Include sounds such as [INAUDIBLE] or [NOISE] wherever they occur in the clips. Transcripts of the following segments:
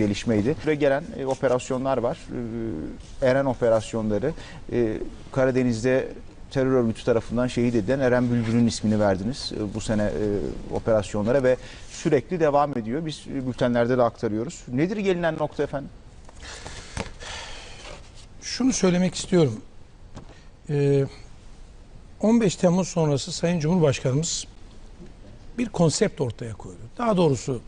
gelişmeydi. Ve gelen e, operasyonlar var. E, Eren operasyonları. E, Karadeniz'de terör örgütü tarafından şehit edilen Eren Bülbül'ün ismini verdiniz e, bu sene e, operasyonlara ve sürekli devam ediyor. Biz e, bültenlerde de aktarıyoruz. Nedir gelinen nokta efendim? Şunu söylemek istiyorum. Ee, 15 Temmuz sonrası Sayın Cumhurbaşkanımız bir konsept ortaya koydu. Daha doğrusu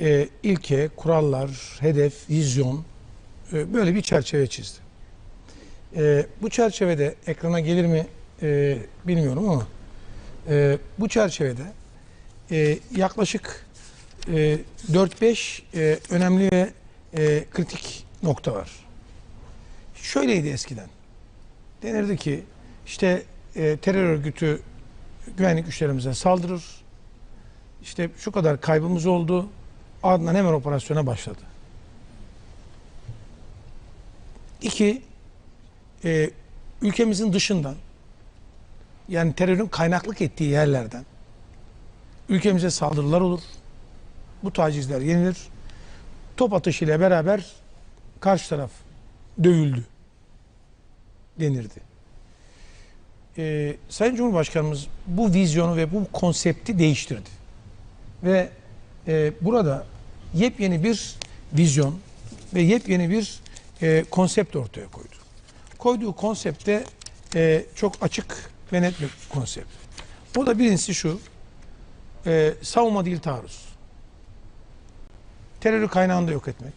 e, ilke, kurallar, hedef, vizyon e, böyle bir çerçeve çizdi. E, bu çerçevede ekrana gelir mi e, bilmiyorum ama e, bu çerçevede e, yaklaşık e, 4-5 e, önemli ve e, kritik nokta var. Şöyleydi eskiden. Denirdi ki işte e, terör örgütü güvenlik güçlerimize saldırır. İşte şu kadar kaybımız oldu. Ardından hemen operasyona başladı. İki, e, ülkemizin dışından yani terörün kaynaklık ettiği yerlerden ülkemize saldırılar olur. Bu tacizler yenilir. Top atışıyla beraber karşı taraf dövüldü denirdi. Ee, Sayın Cumhurbaşkanımız bu vizyonu ve bu konsepti değiştirdi. Ve e, burada yepyeni bir vizyon ve yepyeni bir e, konsept ortaya koydu. Koyduğu konsepte e, çok açık ve net bir konsept. O da birincisi şu, e, savunma değil taarruz. Terörü kaynağında yok etmek.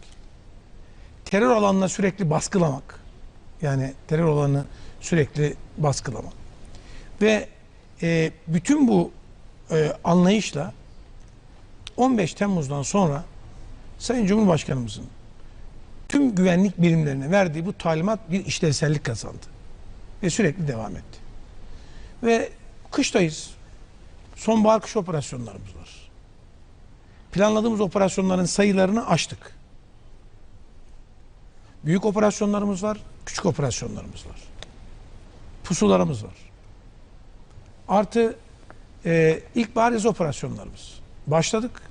Terör alanına sürekli baskılamak. Yani terör alanını sürekli baskılamak. Ve e, bütün bu e, anlayışla 15 Temmuz'dan sonra Sayın Cumhurbaşkanımızın tüm güvenlik birimlerine verdiği bu talimat bir işlevsellik kazandı. Ve sürekli devam etti. Ve kıştayız. Sonbahar kış operasyonlarımız var. Planladığımız operasyonların sayılarını aştık. Büyük operasyonlarımız var, küçük operasyonlarımız var. Pusularımız var. Artı e, ilkbahar yaz operasyonlarımız. Başladık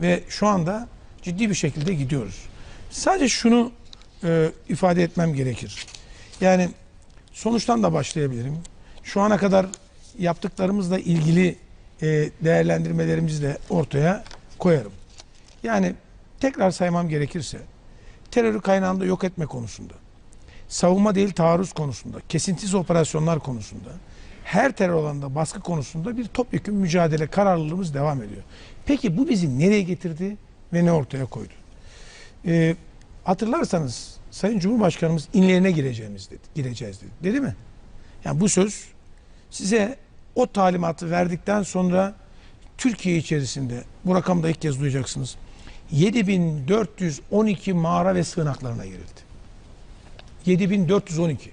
ve şu anda ciddi bir şekilde gidiyoruz. Sadece şunu e, ifade etmem gerekir. Yani sonuçtan da başlayabilirim. Şu ana kadar yaptıklarımızla ilgili e, değerlendirmelerimizi de ortaya koyarım. Yani tekrar saymam gerekirse terörü kaynağında yok etme konusunda, savunma değil taarruz konusunda, kesintisiz operasyonlar konusunda, her terör alanında baskı konusunda bir topyekun mücadele kararlılığımız devam ediyor. Peki bu bizi nereye getirdi ve ne ortaya koydu? Ee, hatırlarsanız Sayın Cumhurbaşkanımız inlerine gireceğimiz dedi, gireceğiz dedi. Dedi mi? Yani bu söz size o talimatı verdikten sonra Türkiye içerisinde bu rakamı da ilk kez duyacaksınız. 7412 mağara ve sığınaklarına girildi. 7412.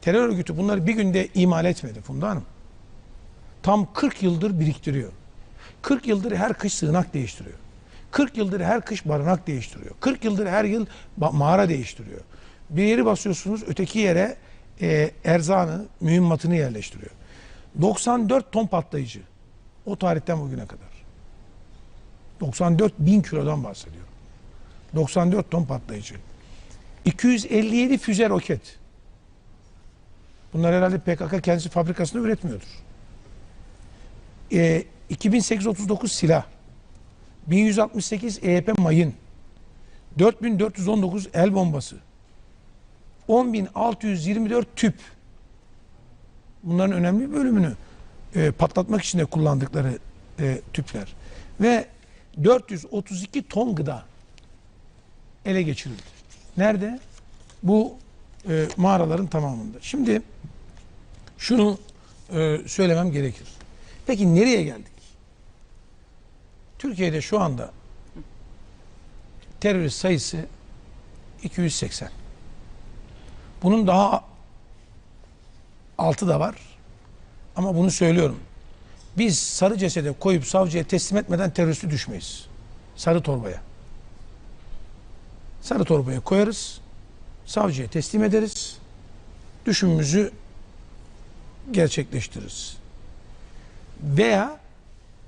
Terör örgütü bunları bir günde imal etmedi Funda Hanım. Tam 40 yıldır biriktiriyor. 40 yıldır her kış sığınak değiştiriyor. 40 yıldır her kış barınak değiştiriyor. 40 yıldır her yıl mağara değiştiriyor. Bir yeri basıyorsunuz öteki yere e, erzanı, mühimmatını yerleştiriyor. 94 ton patlayıcı. O tarihten bugüne kadar. 94 bin kilodan bahsediyorum. 94 ton patlayıcı. 257 füze roket. Bunlar herhalde PKK kendisi fabrikasında üretmiyordur. E, 2839 silah. 1168 EYP mayın. 4419 el bombası. 10.624 tüp. Bunların önemli bir bölümünü e, patlatmak için de kullandıkları e, tüpler. Ve 432 ton gıda ele geçirildi. Nerede? Bu e, mağaraların tamamında. Şimdi şunu e, söylemem gerekir. Peki nereye geldik? Türkiye'de şu anda terörist sayısı 280. Bunun daha altı da var. Ama bunu söylüyorum. Biz sarı cesede koyup savcıya teslim etmeden teröristi düşmeyiz. Sarı torbaya. Sarı torbaya koyarız. Savcıya teslim ederiz. Düşümümüzü gerçekleştiririz. Veya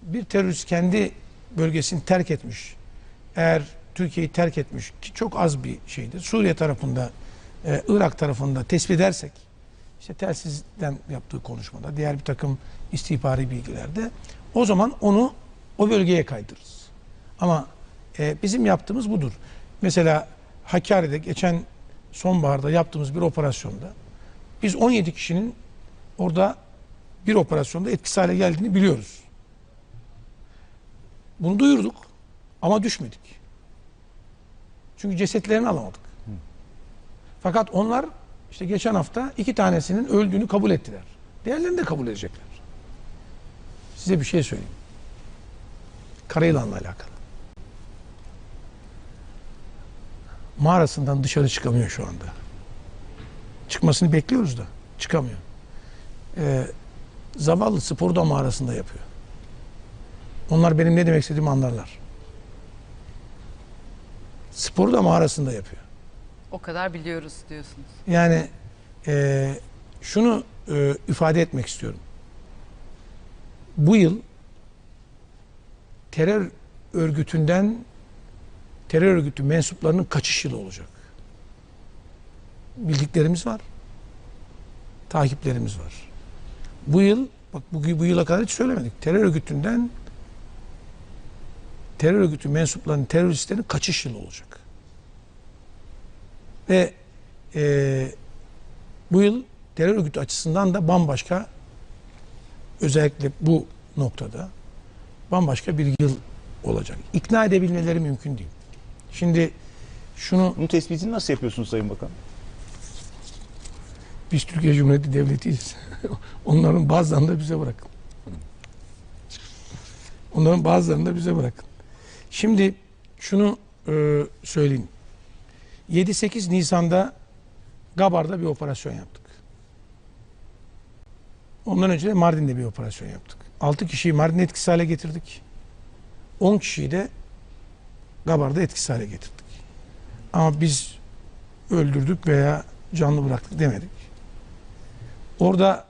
bir terörist kendi bölgesini terk etmiş. Eğer Türkiye'yi terk etmiş ki çok az bir şeydir. Suriye tarafında, e, Irak tarafında tespit edersek, işte telsizden yaptığı konuşmada, diğer bir takım istihbari bilgilerde, o zaman onu o bölgeye kaydırırız. Ama e, bizim yaptığımız budur. Mesela Hakkari'de geçen sonbaharda yaptığımız bir operasyonda biz 17 kişinin orada bir operasyonda etkisiz hale geldiğini biliyoruz. Bunu duyurduk ama düşmedik. Çünkü cesetlerini alamadık. Fakat onlar işte geçen hafta iki tanesinin öldüğünü kabul ettiler. Diğerlerini de kabul edecekler. Size bir şey söyleyeyim. Karayılan'la alakalı. Mağarasından dışarı çıkamıyor şu anda. Çıkmasını bekliyoruz da çıkamıyor. Ee, zavallı sporu da mağarasında yapıyor. Onlar benim ne demek istediğimi anlarlar. Sporu da mağarasında yapıyor. O kadar biliyoruz diyorsunuz. Yani e, şunu e, ifade etmek istiyorum. Bu yıl terör örgütünden terör örgütü mensuplarının kaçış yılı olacak. Bildiklerimiz var. Takiplerimiz var. Bu yıl bak bu, bu yıla kadar hiç söylemedik. Terör örgütünden terör örgütü mensuplarının teröristlerin kaçış yılı olacak. Ve e, bu yıl terör örgütü açısından da bambaşka özellikle bu noktada bambaşka bir yıl olacak. İkna edebilmeleri mümkün değil. Şimdi şunu Bunun tespitini nasıl yapıyorsunuz Sayın Bakan? biz Türkiye Cumhuriyeti Devleti'yiz. [LAUGHS] Onların bazılarını da bize bırakın. Onların bazılarını da bize bırakın. Şimdi şunu e, söyleyeyim. 7-8 Nisan'da Gabar'da bir operasyon yaptık. Ondan önce de Mardin'de bir operasyon yaptık. 6 kişiyi Mardin etkisiz hale getirdik. 10 kişiyi de Gabar'da etkisiz hale getirdik. Ama biz öldürdük veya canlı bıraktık demedik. Orada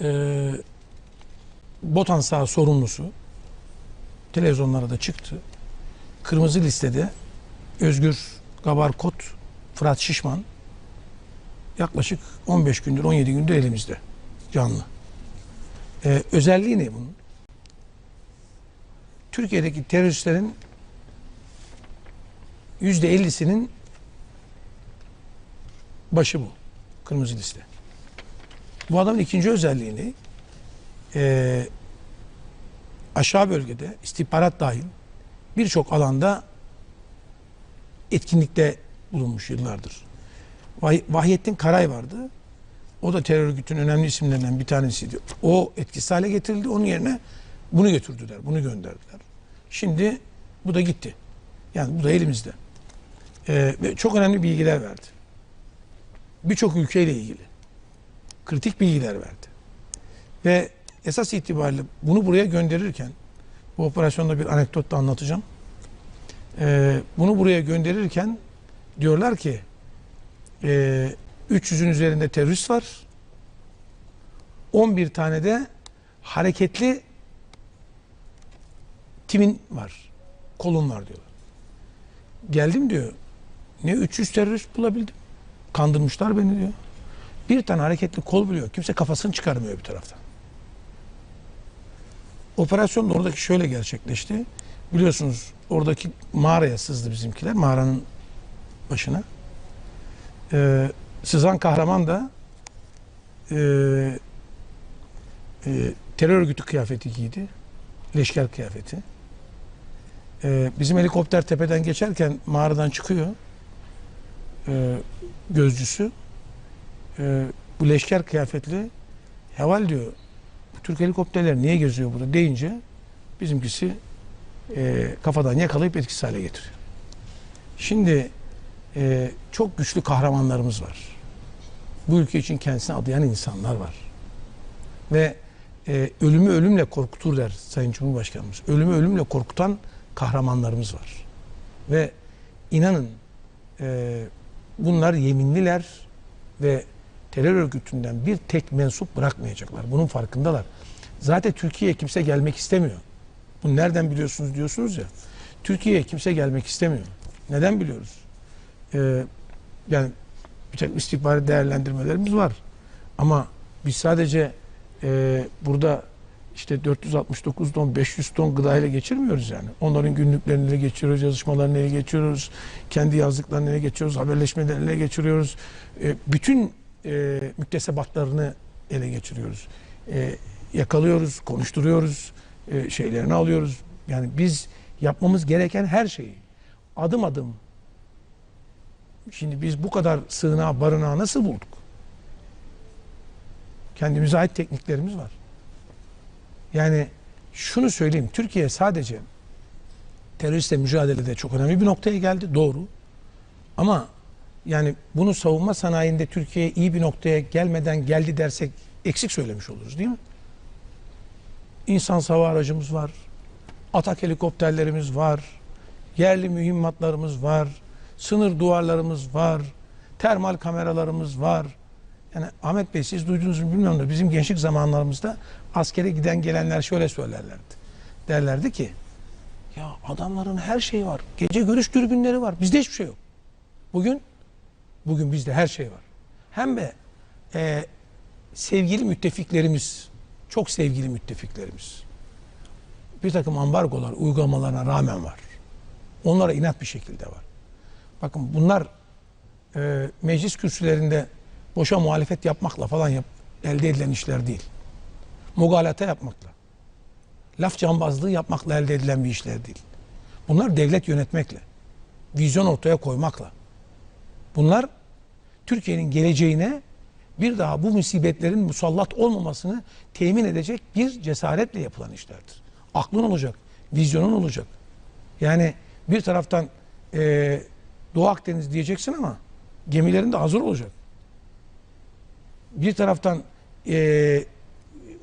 e, Botan Sağ sorumlusu televizyonlara da çıktı. Kırmızı listede Özgür Gabar Kot, Fırat Şişman yaklaşık 15 gündür 17 gündür elimizde canlı. Ee, özelliği ne bunun? Türkiye'deki teröristlerin yüzde 50'sinin başı bu. Kırmızı liste. Bu adamın ikinci özelliği ne? Aşağı bölgede istihbarat dahil birçok alanda etkinlikte bulunmuş yıllardır. Vah Vahyettin Karay vardı. O da terör örgütünün önemli isimlerinden bir tanesiydi. O etkisiz hale getirildi. Onun yerine bunu götürdüler, bunu gönderdiler. Şimdi bu da gitti. Yani bu da elimizde. Ee, ve çok önemli bilgiler verdi. Birçok ülkeyle ilgili. Kritik bilgiler verdi. Ve esas itibariyle bunu buraya gönderirken bu operasyonda bir anekdot da anlatacağım. Ee, bunu buraya gönderirken diyorlar ki e, 300'ün üzerinde terörist var. 11 tane de hareketli timin var. Kolun var diyorlar. Geldim diyor. Ne 300 terörist bulabildim. Kandırmışlar beni diyor. Bir tane hareketli kol buluyor. Kimse kafasını çıkarmıyor bir taraftan. Operasyon da oradaki şöyle gerçekleşti. Biliyorsunuz oradaki mağaraya sızdı bizimkiler. Mağaranın başına. Ee, sızan kahraman da e, e, terör örgütü kıyafeti giydi. Leşker kıyafeti. Ee, bizim helikopter tepeden geçerken mağaradan çıkıyor. Ee, gözcüsü. Ee, bu leşker kıyafetli Heval diyor. Türk helikopterler niye geziyor burada deyince bizimkisi e, kafadan yakalayıp etkisiz hale getiriyor. Şimdi e, çok güçlü kahramanlarımız var. Bu ülke için kendisine adayan insanlar var. Ve e, ölümü ölümle korkutur der Sayın Cumhurbaşkanımız. Ölümü ölümle korkutan kahramanlarımız var. Ve inanın e, bunlar yeminliler ve terör örgütünden bir tek mensup bırakmayacaklar. Bunun farkındalar. Zaten Türkiye'ye kimse gelmek istemiyor. Bunu nereden biliyorsunuz diyorsunuz ya. Türkiye'ye kimse gelmek istemiyor. Neden biliyoruz? Ee, yani bir takım istihbari değerlendirmelerimiz var. Ama biz sadece e, burada işte 469 ton, 500 ton gıdayla geçirmiyoruz yani. Onların günlüklerini ele geçiriyoruz, yazışmalarını ele geçiriyoruz, kendi yazdıklarını ele geçiriyoruz, haberleşmelerini ele geçiriyoruz. E, bütün e, müktesebatlarını ele geçiriyoruz. E, yakalıyoruz, konuşturuyoruz, e, şeylerini alıyoruz. Yani biz yapmamız gereken her şeyi adım adım Şimdi biz bu kadar sığınağı, barınağı nasıl bulduk? Kendimize ait tekniklerimiz var. Yani şunu söyleyeyim, Türkiye sadece teröristle mücadelede çok önemli bir noktaya geldi, doğru. Ama yani bunu savunma sanayinde Türkiye iyi bir noktaya gelmeden geldi dersek eksik söylemiş oluruz değil mi? İnsan hava aracımız var, atak helikopterlerimiz var, yerli mühimmatlarımız var, sınır duvarlarımız var, termal kameralarımız var. Yani Ahmet Bey siz duydunuz mu bilmiyorum da bizim gençlik zamanlarımızda askere giden gelenler şöyle söylerlerdi. Derlerdi ki ya adamların her şeyi var. Gece görüş dürbünleri var. Bizde hiçbir şey yok. Bugün bugün bizde her şey var. Hem de e, sevgili müttefiklerimiz, çok sevgili müttefiklerimiz bir takım ambargolar uygulamalarına rağmen var. Onlara inat bir şekilde var. Bakın bunlar e, meclis kürsülerinde boşa muhalefet yapmakla falan yap, elde edilen işler değil. Mugalata yapmakla, laf cambazlığı yapmakla elde edilen bir işler değil. Bunlar devlet yönetmekle, vizyon ortaya koymakla. Bunlar Türkiye'nin geleceğine bir daha bu musibetlerin musallat olmamasını temin edecek bir cesaretle yapılan işlerdir. Aklın olacak, vizyonun olacak. Yani bir taraftan e, Doğu Akdeniz diyeceksin ama gemilerin de hazır olacak. Bir taraftan e,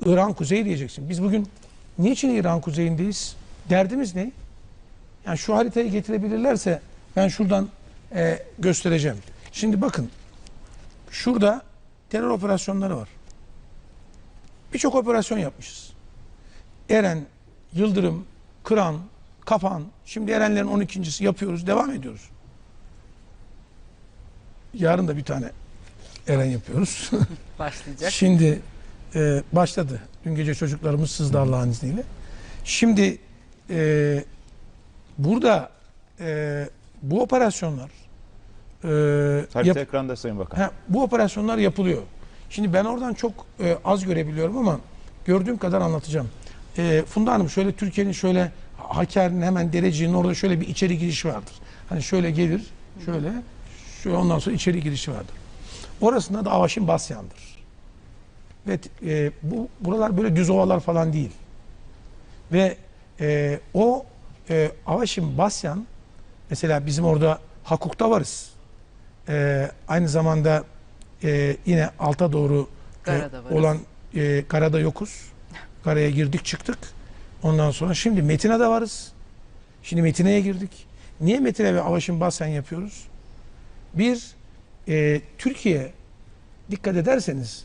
İran kuzeyi diyeceksin. Biz bugün niçin İran kuzeyindeyiz? Derdimiz ne? Yani şu haritayı getirebilirlerse ben şuradan e, göstereceğim. Şimdi bakın şurada terör operasyonları var. Birçok operasyon yapmışız. Eren, Yıldırım, Kıran, Kapan, şimdi Erenlerin 12.si yapıyoruz, devam ediyoruz. Yarın da bir tane Eren yapıyoruz. [LAUGHS] Başlayacak. Şimdi e, başladı. Dün gece çocuklarımız sızdı Allah'ın izniyle. Şimdi e, burada e, bu operasyonlar e, Harita yap- ekranda Sayın Bakan. Ha, bu operasyonlar yapılıyor. Şimdi ben oradan çok e, az görebiliyorum ama gördüğüm kadar anlatacağım. E, Funda Hanım şöyle Türkiye'nin şöyle Hakkari'nin hemen Dereci'nin orada şöyle bir içeri girişi vardır. Hani şöyle gelir, şöyle, şöyle ondan sonra içeri girişi vardır. Orasında da Avaşin Basyan'dır. Ve e, bu buralar böyle düz ovalar falan değil. Ve e, o e, Avaşin Basyan mesela bizim orada Hakuk'ta varız. E, aynı zamanda e, yine alta doğru e, olan e, Garada yokuz. [LAUGHS] Karaya girdik çıktık. Ondan sonra şimdi Metina'da varız. Şimdi Metina'ya girdik. Niye Metina ve Avaşin Basyan yapıyoruz? Bir, e, Türkiye dikkat ederseniz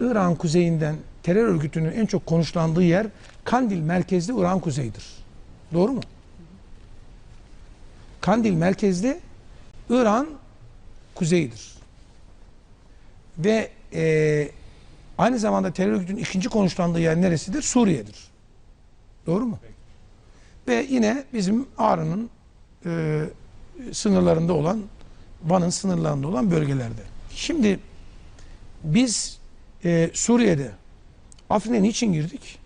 İran kuzeyinden terör örgütünün en çok konuşlandığı yer Kandil merkezli İran kuzeyidir. Doğru mu? Kandil merkezli İran kuzeyidir. Ve e, aynı zamanda terör örgütünün ikinci konuşlandığı yer neresidir? Suriye'dir. Doğru mu? Ve yine bizim Ağrı'nın e, sınırlarında olan, Van'ın sınırlarında olan bölgelerde. Şimdi biz e, Suriye'de Afrin'e niçin girdik?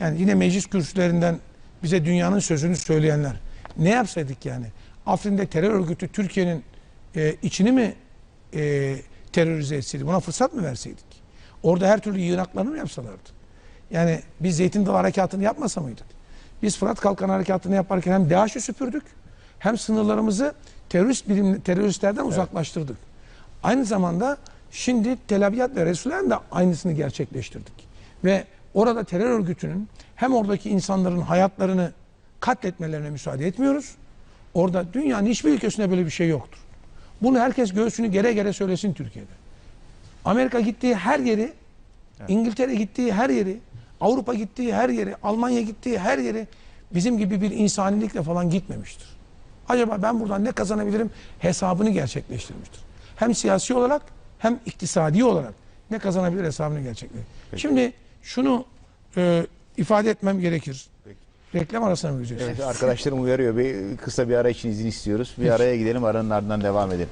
Yani yine meclis kürsülerinden bize dünyanın sözünü söyleyenler. Ne yapsaydık yani? Afrin'de terör örgütü Türkiye'nin e, içini mi e, terörize etseydi? Buna fırsat mı verseydik? Orada her türlü yığınaklarını mı yapsalardı? Yani biz Zeytin Dalı Harekatı'nı yapmasa mıydık? Biz Fırat Kalkan Harekatı'nı yaparken hem DAEŞ'i süpürdük hem sınırlarımızı terörist birim, teröristlerden uzaklaştırdık. Aynı zamanda şimdi Tel Abyad ve Resulayn da aynısını gerçekleştirdik. Ve orada terör örgütünün hem oradaki insanların hayatlarını katletmelerine müsaade etmiyoruz. Orada dünyanın hiçbir ülkesinde böyle bir şey yoktur. Bunu herkes göğsünü gere gere söylesin Türkiye'de. Amerika gittiği her yeri, İngiltere gittiği her yeri, Avrupa gittiği her yeri, Almanya gittiği her yeri bizim gibi bir insanilikle falan gitmemiştir. Acaba ben buradan ne kazanabilirim hesabını gerçekleştirmiştir. Hem siyasi olarak hem iktisadi olarak ne kazanabilir hesabını gerçekleştirmiştir. Şimdi şunu e, ifade etmem gerekir. Reklam arasına mı gireceğiz? Evet arkadaşlarım uyarıyor. Bir kısa bir ara için izin istiyoruz. Bir araya gidelim aranın ardından devam edelim.